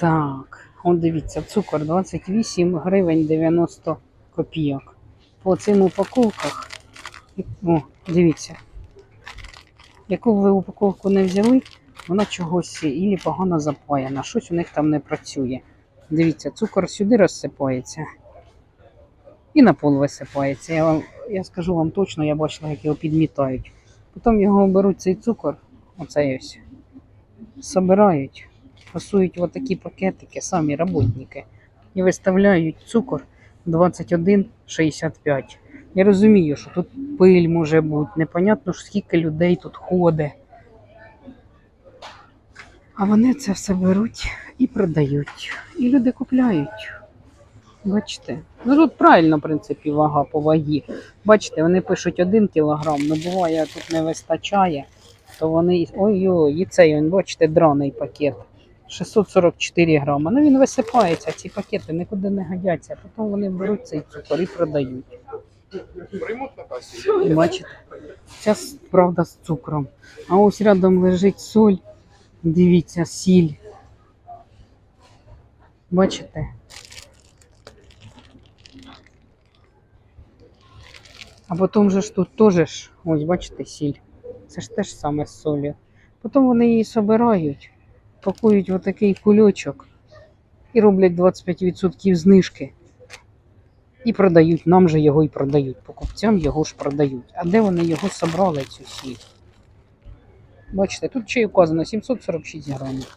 Так, он дивіться, цукор 28 гривень 90 копійок. По цим упаковках, о, дивіться, яку б ви упаковку не взяли, вона чогось і погано запаяна. Щось у них там не працює. Дивіться, цукор сюди розсипається і на пол висипається. Я, вам, я скажу вам точно, я бачила, як його підмітають. Потім його беруть цей цукор, оцей ось, собирають, фасують в такі пакетики, самі роботники, і виставляють цукор 21,65. Я розумію, що тут пиль може бути, непонятно скільки людей тут ходить. А вони це все беруть і продають. І люди купляють. Бачите? Ну тут правильно, в принципі, вага по вагі. Бачите, вони пишуть 1 кілограм, ну буває, тут не вистачає, то вони. Ой-ой, і цей, бачите, драний пакет. 644 грама. Ну він висипається, ці пакети нікуди не годяться. Потім вони беруть цей цукор і продають. Касі? Бачите? Зараз, правда, з цукром. А ось рядом лежить соль. Дивіться, сіль. Бачите? А потім же ж тут теж ось бачите, сіль. Це ж теж саме з солью. Потім вони її собирають, пакують отакий кульочок і роблять 25% знижки. І продають, нам же його і продають. Покупцям його ж продають. А де вони його собрали, цю сіль? Бачите, тут ще й указано 746 грамів.